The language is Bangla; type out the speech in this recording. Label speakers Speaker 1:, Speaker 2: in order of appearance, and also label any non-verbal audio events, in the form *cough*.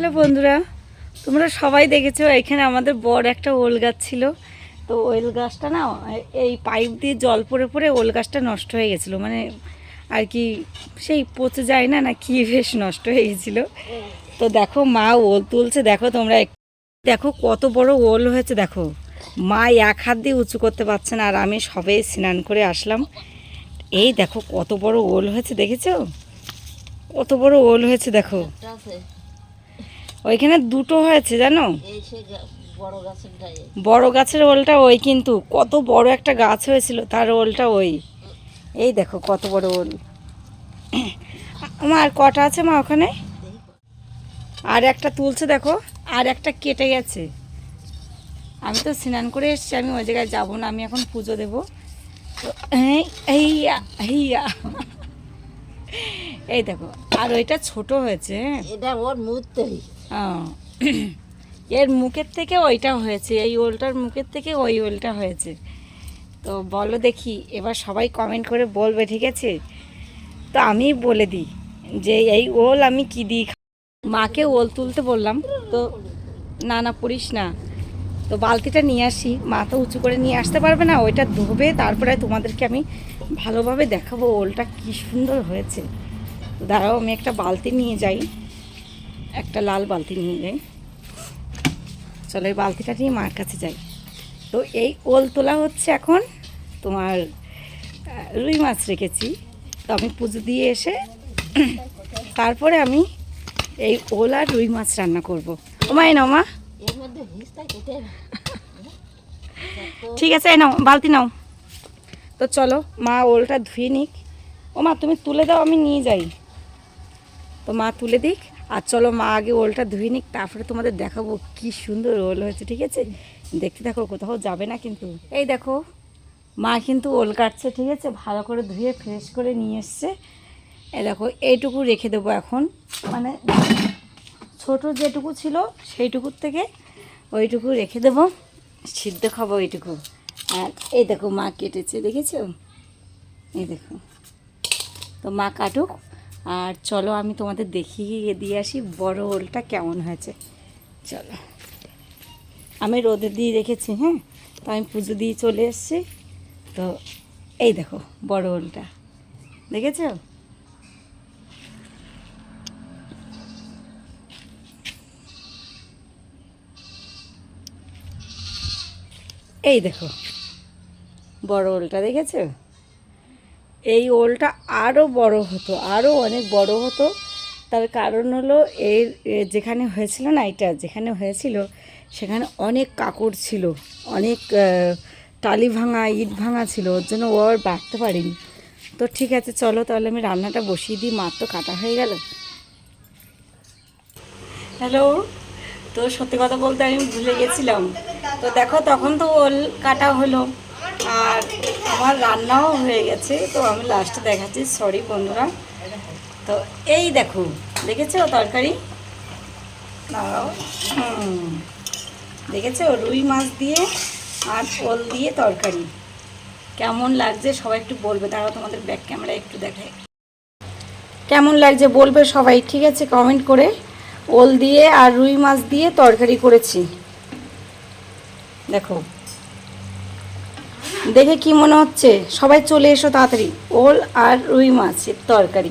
Speaker 1: হ্যালো বন্ধুরা, তোমরা সবাই দেখেছ এখানে আমাদের বড় একটা ওল গাছ ছিল। তো ওল গাছটা না, এই পাইপ দিয়ে জল পড়ে পড়ে ওল গাছটা নষ্ট হয়ে গেছিল। মানে আর কি সেই পচে যায় না না কি বেশ নষ্ট হয়ে গেছিল। তো দেখো, মা ওল তুলছে। দেখো তোমরা দেখো কত বড় ওল হয়েছে, দেখো। মা এক হাত দিয়ে উঁচু করতে পারছে না, আর আমি সবে স্নান করে আসলাম। এই দেখো কত বড় ওল হয়েছে, দেখেছ? কত বড় ওল হয়েছে, দেখো। ওইখানে দুটো হয়েছে জানো?
Speaker 2: বড় গাছের
Speaker 1: বড় গাছের ওলটা ওই কিন্তু কত বড় একটা গাছ হয়েছিল তার ওলটা ওই। এই দেখো কত বড় ওল। আমার কটা আছে মা ওখানে? আর একটা তুলছে দেখো আর একটা কেটে গেছে। আমি তো স্নান করে এসেছি আমি ওই জায়গায় যাব না আমি এখন পুজো দেবো। এই এইয়া এইয়া। এই দেখো আর ওইটা ছোট হয়েছে হ্যাঁ।
Speaker 2: এটা ওর মুহূর্তেই
Speaker 1: ও, *coughs* এর মুখের থেকে ওইটা হয়েছে, এই ওলটার মুখের থেকে ওই ওলটা হয়েছে। তো বলো দেখি, এবার সবাই কমেন্ট করে বলবে, ঠিক আছে? তো আমি বলে দিই যে, এই ওল আমি কি দিই মাকে ওল তুলতে বললাম, তো না না, পড়িস না। তো বালতিটা নিয়ে আসি, মা তো উঁচু করে নিয়ে আসতে পারবে না, ওইটা ধোবে, তারপরে তোমাদেরকে আমি ভালোভাবে দেখাবো ওলটা কি সুন্দর হয়েছে। দাঁড়াও, আমি একটা বালতি নিয়ে যাই। একটা লাল বালতি নিয়ে যাই চলো এই বালতিটা নিয়ে মার কাছে যাই। তো এই ওল তোলা হচ্ছে এখন তোমার রুই মাছ রেখেছি। তো আমি পুজো দিয়ে এসে *clears throat* তারপরে আমি এই ওল আর রুই মাছ রান্না করব। ও মা এই নাও মা। ঠিক আছে নাও, বালতি নাও। তো চলো, মা ওলটা ধুয়ে নিক। ও মা তুমি তুলে দাও, আমি নিয়ে যাই। তো মা তুলে দিক। আর চলো মা আগে ওলটা ধুয়ে নিক, তারপরে তোমাদের দেখাবো কি সুন্দর ওল হয়েছে, ঠিক আছে? দেখতে দেখো কোথাও যাবে না কিন্তু। এই দেখো, মা কিন্তু ওল কাটছে, ঠিক আছে? ভালো করে ধুয়ে ফ্রেশ করে নিয়ে এসছে। এই দেখো, এইটুকু রেখে দেবো এখন। মানে ছোট যেটুকু ছিল সেইটুকুর থেকে ওইটুকু রেখে দেবো। সিদ্ধ খাব ওইটুকু আর এই দেখো, মা কেটেছে, দেখেছ? এই দেখো। তো মা কাটুক। আর চলো আমি তোমাদের দেখিয়ে দিয়ে আসি বড় ওলটা কেমন হয়েছে। চলো। আমি রোদে দিয়ে রেখেছি হ্যাঁ? তো আমি পুজো দিয়ে চলে এসেছি। তো এই দেখো বড় ওলটা। দেখেছ? এই দেখো বড় ওলটা, দেখেছ? এই ওলটা আরও বড় হতো আরও অনেক বড় হতো। তার কারণ হলো এর যেখানে হয়েছিল না এটা, যেখানে হয়েছিল সেখানে অনেক কাকড় ছিল, অনেক টালি ভাঙা, ইট ভাঙা ছিল, ওর জন্য ও আর বাড়তে পারিনি। তো ঠিক আছে, চলো তাহলে আমি রান্নাটা বসিয়ে দিই, মার তো কাটা হয়ে গেল। হ্যালো, তো সত্যি কথা বলতে আমি ভুলে গেছিলাম। তো দেখো, তখন তো ওল কাটা হলো। আর আমার রান্নাও হয়ে গেছে, তো আমি লাস্টে দেখাচ্ছি সরি বন্ধুরা। তো এই দেখো, দেখেছ তরকারি? দেখেছ? রুই মাছ দিয়ে আর ওল দিয়ে তরকারি। কেমন লাগছে সবাই একটু বলবে দাঁড়াও তোমাদের ব্যাক ক্যামেরা একটু দেখাই। কেমন লাগছে বলবে সবাই, ঠিক আছে? কমেন্ট করে ওল দিয়ে আর রুই মাছ দিয়ে তরকারি করেছি। দেখো দেখে কি মনে হচ্ছে? সবাই চলে এসো তাড়াতাড়ি। ওল আর রুই মাছের তরকারি।